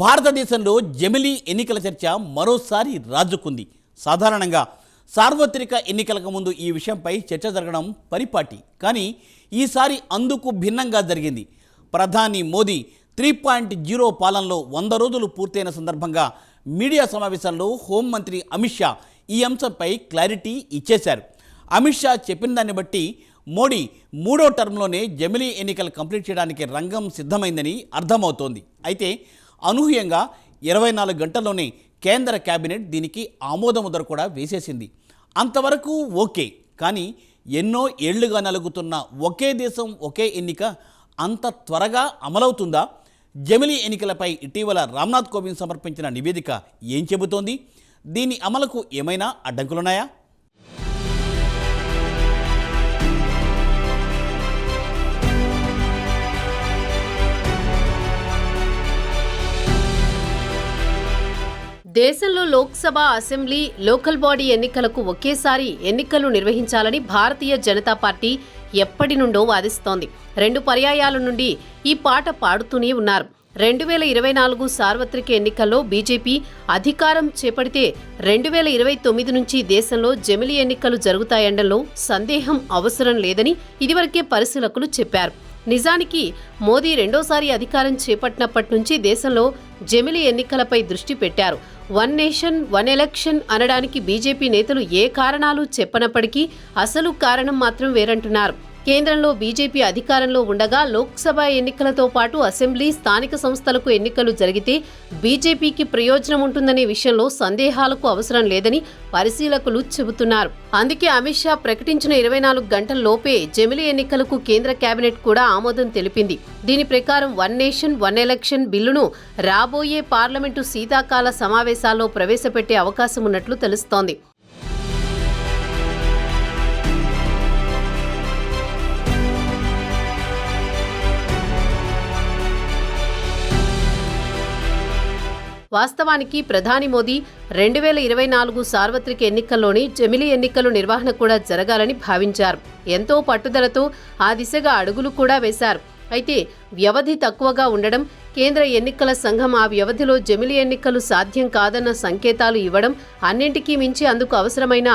భారతదేశంలో జమిలీ ఎన్నికల చర్చ మరోసారి రాజుకుంది. సాధారణంగా సార్వత్రిక ఎన్నికలకు ముందు ఈ విషయంపై చర్చ జరగడం పరిపాటి. కానీ ఈసారి అందుకు భిన్నంగా జరిగింది. ప్రధాని మోదీ త్రీ పాయింట్ జీరో పాలనలో వంద రోజులు పూర్తయిన సందర్భంగా మీడియా సమావేశంలో హోంమంత్రి అమిత్ షా ఈ అంశంపై క్లారిటీ ఇచ్చేశారు. అమిత్ షా చెప్పిన దాన్ని బట్టి మోడీ మూడో టర్మ్లోనే జమిలీ ఎన్నికలు కంప్లీట్ చేయడానికి రంగం సిద్ధమైందని అర్థమవుతోంది. అయితే అనూహ్యంగా ఇరవై నాలుగు గంటల్లోనే కేంద్ర కేబినెట్ దీనికి ఆమోదముద్ర కూడా వేసేసింది. అంతవరకు ఓకే. కానీ ఎన్నో ఏళ్ళుగా నలుగుతున్న ఒకే దేశం ఒకే ఎన్నిక అంత త్వరగా అమలవుతుందా? జమిలీ ఎన్నికలపై ఇటీవల రామ్నాథ్ కోవింద్ సమర్పించిన నివేదిక ఏం చెబుతోంది? దీని అమలుకు ఏమైనా అడ్డంకులున్నాయా? దేశంలో లోక్సభ అసెంబ్లీ లోకల్ బాడీ ఎన్నికలకు ఒకేసారి ఎన్నికలు నిర్వహించాలని భారతీయ జనతా పార్టీ ఎప్పటి నుండో వాదిస్తోంది. రెండు పర్యాయాల నుండి ఈ పాట పాడుతూనే ఉన్నారు. రెండు వేల ఇరవై నాలుగు సార్వత్రిక ఎన్నికల్లో బీజేపీ అధికారం చేపడితే రెండు వేల ఇరవై తొమ్మిది నుంచి దేశంలో జమిలి ఎన్నికలు జరుగుతాయనడంలో సందేహం అవసరం లేదని ఇదివరకే పరిశీలకులు చెప్పారు. నిజానికి మోదీ రెండోసారి అధికారం చేపట్టినప్పటి నుంచి దేశంలో జమిలి ఎన్నికలపై దృష్టి పెట్టారు. వన్ నేషన్ వన్ ఎలక్షన్ అనడానికి బీజేపీ నేతలు ఏ కారణాలు చెప్పనప్పటికీ అసలు కారణం మాత్రం వేరంటున్నారు. కేంద్రంలో బీజేపీ అధికారంలో ఉండగా లోక్సభ ఎన్నికలతో పాటు అసెంబ్లీ స్థానిక సంస్థలకు ఎన్నికలు జరిగితే బీజేపీకి ప్రయోజనం ఉంటుందనే విషయంలో సందేహాలకు అవసరం లేదని పరిశీలకులు చెబుతున్నారు. అందుకే అమిత్ షా ప్రకటించిన ఇరవై నాలుగు గంటల లోపే జమిలీ ఎన్నికలకు కేంద్ర కేబినెట్ కూడా ఆమోదం తెలిపింది. దీని ప్రకారం వన్ నేషన్ వన్ ఎలక్షన్ బిల్లును రాబోయే పార్లమెంటు శీతాకాల సమావేశాల్లో ప్రవేశపెట్టే అవకాశం ఉన్నట్లు తెలుస్తోంది. వాస్తవానికి ప్రధాని మోదీ రెండు వేల ఇరవై నాలుగు సార్వత్రిక ఎన్నికల్లోని జమిలీ ఎన్నికలు నిర్వహణ కూడా జరగాలని భావించారు. ఎంతో పట్టుదలతో ఆ దిశగా అడుగులు కూడా వేశారు. అయితే వ్యవధి తక్కువగా ఉండడం కేంద్ర ఎన్నికల సంఘం ఆ వ్యవధిలో జమిలీ ఎన్నికలు సాధ్యం కాదన్న సంకేతాలు ఇవ్వడం అన్నింటికీ మించి అందుకు అవసరమైన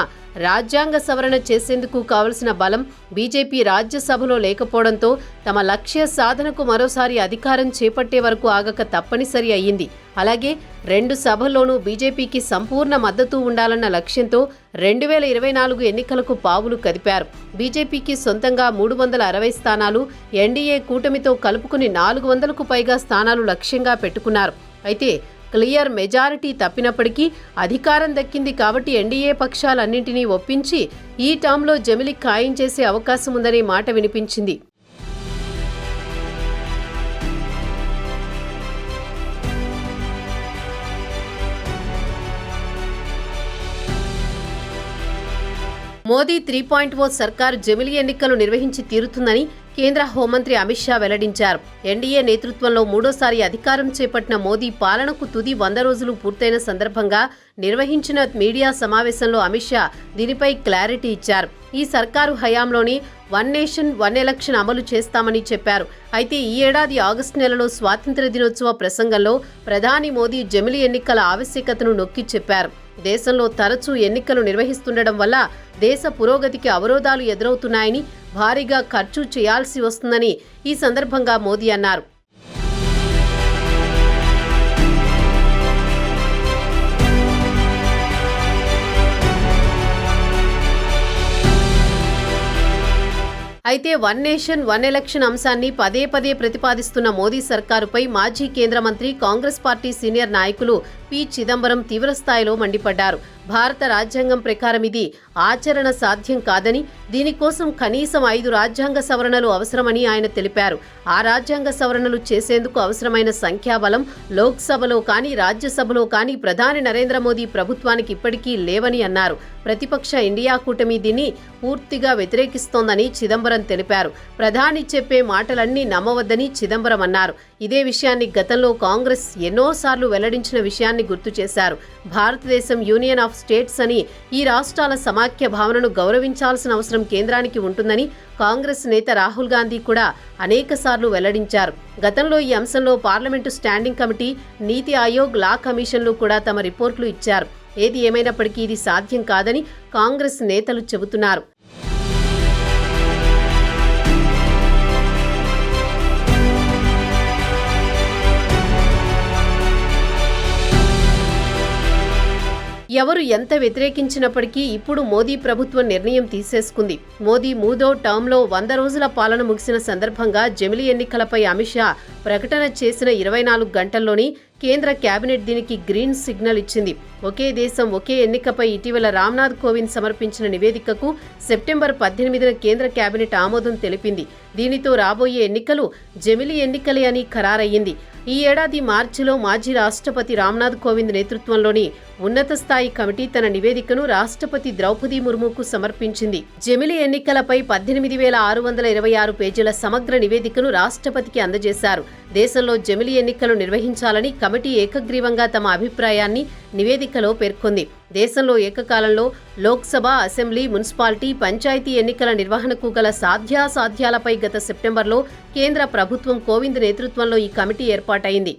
రాజ్యాంగ సవరణ చేసేందుకు కావలసిన బలం బీజేపీ రాజ్యసభలో లేకపోవడంతో తమ లక్ష్య సాధనకు మరోసారి అధికారం చేపట్టే వరకు ఆగక తప్పనిసరి అయ్యింది. అలాగే రెండు సభల్లోనూ బీజేపీకి సంపూర్ణ మద్దతు ఉండాలన్న లక్ష్యంతో రెండు వేల ఇరవై నాలుగు ఎన్నికలకు పావులు కదిపారు. బీజేపీకి సొంతంగా మూడు వందల అరవై స్థానాలు ఎన్డీఏ కూటమితో కలుపుకుని నాలుగు వందలకు పైగా స్థానాలు లక్ష్యంగా పెట్టుకున్నారు. అయితే క్లియర్ మెజారిటీ తప్పినప్పటికీ అధికారం దక్కింది కాబట్టి ఎన్డీఏ పక్షాలన్నింటినీ ఒప్పించి ఈ టర్మ్లో జమిలి ఖాయం చేసే అవకాశం ఉందనే మాట వినిపించింది. మోదీ త్రీ పాయింట్ ఓ సర్కార్ జమిలి ఎన్నికలు నిర్వహించి తీరుతుందని కేంద్ర హోంమంత్రి అమిత్ షా వెల్లడించారు. ఎన్డీఏ నేతృత్వంలో మూడోసారి అధికారం చేపట్టిన మోదీ పాలనకు తుది వంద రోజులు పూర్తయిన సందర్భంగా నిర్వహించిన మీడియా సమావేశంలో అమిత్ షా దీనిపై క్లారిటీ ఇచ్చారు. ఈ సర్కారు హయాంలోని వన్ నేషన్ వన్ ఎలక్షన్ అమలు చేస్తామని చెప్పారు. అయితే ఈ ఏడాది ఆగస్టు నెలలో స్వాతంత్ర దినోత్సవ ప్రసంగంలో ప్రధాని మోదీ జమిలి ఎన్నికల ఆవశ్యకతను నొక్కి చెప్పారు. దేశంలో తరచూ ఎన్నికలు నిర్వహిస్తుండడం వల్ల దేశ పురోగతికి అవరోధాలు ఎదురవుతున్నాయని భారీగా ఖర్చు చేయాల్సి వస్తుందని ఈ సందర్భంగా మోదీ అన్నారు. అయితే వన్ నేషన్ వన్ ఎలక్షన్ అంశాన్ని పదే పదే ప్రతిపాదిస్తున్న మోదీ సర్కారుపై మాజీ కేంద్ర మంత్రి కాంగ్రెస్ పార్టీ సీనియర్ నాయకులు పి. చిదంబరం తీవ్రస్థాయిలో మండిపడ్డారు. భారత రాజ్యాంగం ప్రకారం ఇది ఆచరణ సాధ్యం కాదని దీనికోసం కనీసం ఐదు రాజ్యాంగ సవరణలు అవసరమని ఆయన తెలిపారు. ఆ రాజ్యాంగ సవరణలు చేసేందుకు అవసరమైన సంఖ్యాబలం లోక్సభలో కానీ రాజ్యసభలో కానీ ప్రధాని నరేంద్ర మోదీ ప్రభుత్వానికి ఇప్పటికీ లేవని అన్నారు. ప్రతిపక్ష ఇండియా కూటమి దీన్ని పూర్తిగా వ్యతిరేకిస్తోందని చిదంబరం తెలిపారు. ప్రధాని చెప్పే మాటలన్నీ నమ్మవద్దని చిదంబరం అన్నారు. ఇదే విషయాన్ని గతంలో కాంగ్రెస్ ఎన్నోసార్లు వెల్లడించిన విషయాన్ని గుర్తు చేశారు. భారతదేశం యూనియన్ ఆఫ్ స్టేట్స్ అని ఈ రాష్ట్రాల సమాజం సమాఖ్య భావనను గౌరవించాల్సిన అవసరం కేంద్రానికి ఉంటుందని కాంగ్రెస్ నేత రాహుల్ గాంధీ కూడా అనేకసార్లు వెల్లడించారు. గతంలో ఈ అంశంలో పార్లమెంటు స్టాండింగ్ కమిటీ నీతి ఆయోగ్ లా కమిషన్లు కూడా తమ రిపోర్టులు ఇచ్చారు. ఏది ఏమైనప్పటికీ ఇది సాధ్యం కాదని కాంగ్రెస్ నేతలు చెబుతున్నారు. ఎవరు ఎంత వ్యతిరేకించినప్పటికీ ఇప్పుడు మోదీ ప్రభుత్వం నిర్ణయం తీసేసుకుంది. మోదీ మూడో టర్మ్లో వంద రోజుల పాలన ముగిసిన సందర్భంగా జమిలి ఎన్నికలపై అమిత్ షా ప్రకటన చేసిన ఇరవై నాలుగు గంటల్లోని కేంద్ర కేబినెట్ దీనికి గ్రీన్ సిగ్నల్ ఇచ్చింది. ఒకే దేశం ఒకే ఎన్నికపై ఇటీవల రామ్నాథ్ కోవింద్ సమర్పించిన నివేదికకు సెప్టెంబర్ పద్దెనిమిదిన కేంద్ర కేబినెట్ ఆమోదం తెలిపింది. దీనితో రాబోయే ఎన్నికలు జమిలి ఎన్నికలే అని ఖరారయ్యింది. ఈ ఏడాది మార్చిలో మాజీ రాష్ట్రపతి రామ్నాథ్ కోవింద్ నేతృత్వంలోని ఉన్నత స్థాయి కమిటీ తన నివేదికను రాష్ట్రపతి ద్రౌపది ముర్ముకు సమర్పించింది. జమిలి ఎన్నికలపై పద్దెనిమిది వేల ఆరు వందల ఇరవై ఆరు పేజీల సమగ్ర నివేదికను రాష్ట్రపతికి అందజేశారు. దేశంలో జమిలి ఎన్నికలు నిర్వహించాలని కమిటీ ఏకగ్రీవంగా తమ అభిప్రాయాన్ని నివేదికలో పేర్కొంది. దేశంలో ఏకకాలంలో లోక్సభ అసెంబ్లీ మున్సిపాలిటీ పంచాయతీ ఎన్నికల నిర్వహణకు గల సాధ్యాసాధ్యాలపై గత సెప్టెంబర్లో కేంద్ర ప్రభుత్వం కోవింద్ నేతృత్వంలో ఈ కమిటీ ఏర్పాటైంది.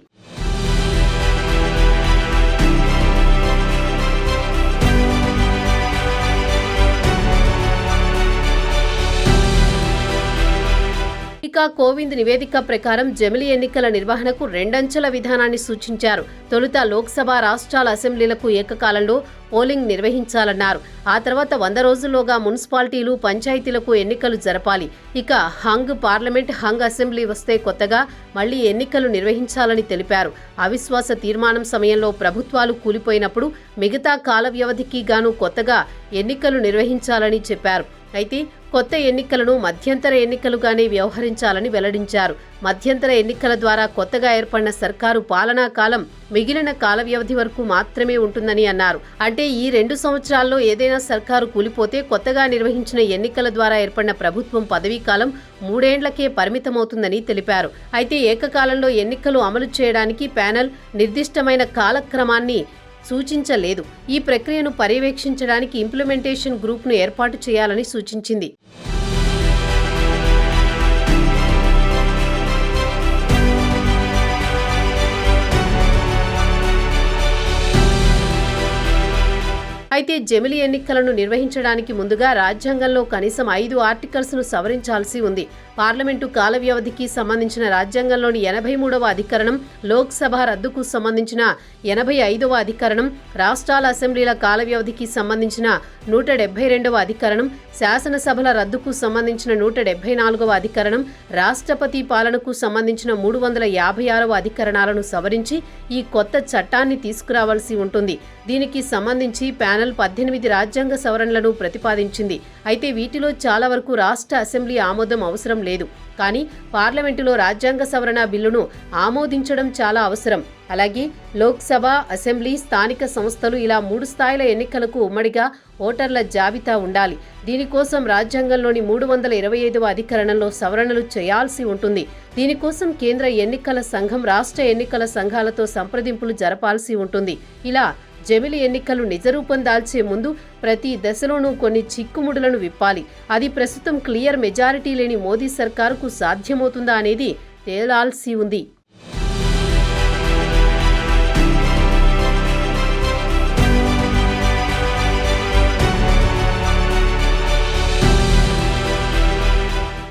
ఇక కోవింద్ నివేదిక ప్రకారం జమిలి ఎన్నికల నిర్వహణకు రెండంచెల విధానాన్ని సూచించారు. తొలుత లోక్సభ రాష్ట్రాల అసెంబ్లీలకు ఏకకాలంలో పోలింగ్ నిర్వహించాలన్నారు. ఆ తర్వాత వంద రోజుల్లోగా మున్సిపాలిటీలు పంచాయతీలకు ఎన్నికలు జరపాలి. ఇక హంగ్ పార్లమెంట్ హంగ్ అసెంబ్లీ వస్తే కొత్తగా మళ్ళీ ఎన్నికలు నిర్వహించాలని తెలిపారు. అవిశ్వాస తీర్మానం సమయంలో ప్రభుత్వాలు కూలిపోయినప్పుడు మిగతా కాల వ్యవధికి గాను కొత్తగా ఎన్నికలు నిర్వహించాలని చెప్పారు. అయితే కొత్త ఎన్నికలను మధ్యంతర ఎన్నికలుగానే వ్యవహరించాలని వెల్లడించారు. మధ్యంతర ఎన్నికల ద్వారా కొత్తగా ఏర్పడిన సర్కారు పాలనా కాలం మిగిలిన కాల వ్యవధి వరకు మాత్రమే ఉంటుందని అన్నారు. అంటే ఈ రెండు సంవత్సరాల్లో ఏదైనా సర్కారు కూలిపోతే కొత్తగా నిర్వహించిన ఎన్నికల ద్వారా ఏర్పడిన ప్రభుత్వం పదవీ కాలం మూడేండ్లకే పరిమితమవుతుందని తెలిపారు. అయితే ఏకకాలంలో ఎన్నికలు అమలు చేయడానికి ప్యానెల్ నిర్దిష్టమైన కాలక్రమాన్ని సూచించలేదు. ఈ ప్రక్రియను పర్యవేక్షించడానికి ఇంప్లిమెంటేషన్ గ్రూప్ను ఏర్పాటు చేయాలని సూచించింది. అయితే జమిలి ఎన్నికలను నిర్వహించడానికి ముందుగా రాజ్యాంగంలో కనీసం ఐదు ఆర్టికల్స్ను సవరించాల్సి ఉంది. పార్లమెంటు కాల వ్యవధికి సంబంధించిన రాజ్యాంగంలోని ఎనభై మూడవ అధికరణం లోక్సభ రద్దుకు సంబంధించిన ఎనభై ఐదవ అధికరణం రాష్ట్రాల అసెంబ్లీల కాల వ్యవధికి సంబంధించిన నూట డెబ్బై రెండవ అధికరణం శాసనసభల రద్దుకు సంబంధించిన నూట డెబ్బై నాలుగవ అధికరణం రాష్ట్రపతి పాలనకు సంబంధించిన మూడు వందల యాభై ఆరవ అధికరణాలను సవరించి ఈ కొత్త చట్టాన్ని తీసుకురావాల్సి ఉంటుంది. దీనికి సంబంధించి ప్యానెల్ పద్దెనిమిది రాజ్యాంగ సవరణలను ప్రతిపాదించింది. అయితే వీటిలో చాలా వరకు రాష్ట్ర అసెంబ్లీ ఆమోదం అవసరం లేదు. కానీ పార్లమెంటులో రాజ్యాంగ సవరణ బిల్లును ఆమోదించడం చాలా అవసరం. అలాగే లోక్సభ అసెంబ్లీ స్థానిక సంస్థలు ఇలా మూడు స్థాయిల ఎన్నికలకు ఉమ్మడిగా ఓటర్ల జాబితా ఉండాలి. దీనికోసం రాజ్యాంగంలోని మూడు వందల ఇరవై ఐదవ అధికరణంలో సవరణలు చేయాల్సి ఉంటుంది. దీనికోసం కేంద్ర ఎన్నికల సంఘం రాష్ట్ర ఎన్నికల సంఘాలతో సంప్రదింపులు జరపాల్సి ఉంటుంది. ఇలా జమిలి ఎన్నికలు నిజరూపం దాల్చే ముందు ప్రతి దశలోనూ కొన్ని చిక్కుముడులను విప్పాలి. అది ప్రస్తుతం క్లియర్ మెజారిటీ లేని మోదీ సర్కారుకు సాధ్యమవుతుందా అనేది తేలాల్సి ఉంది.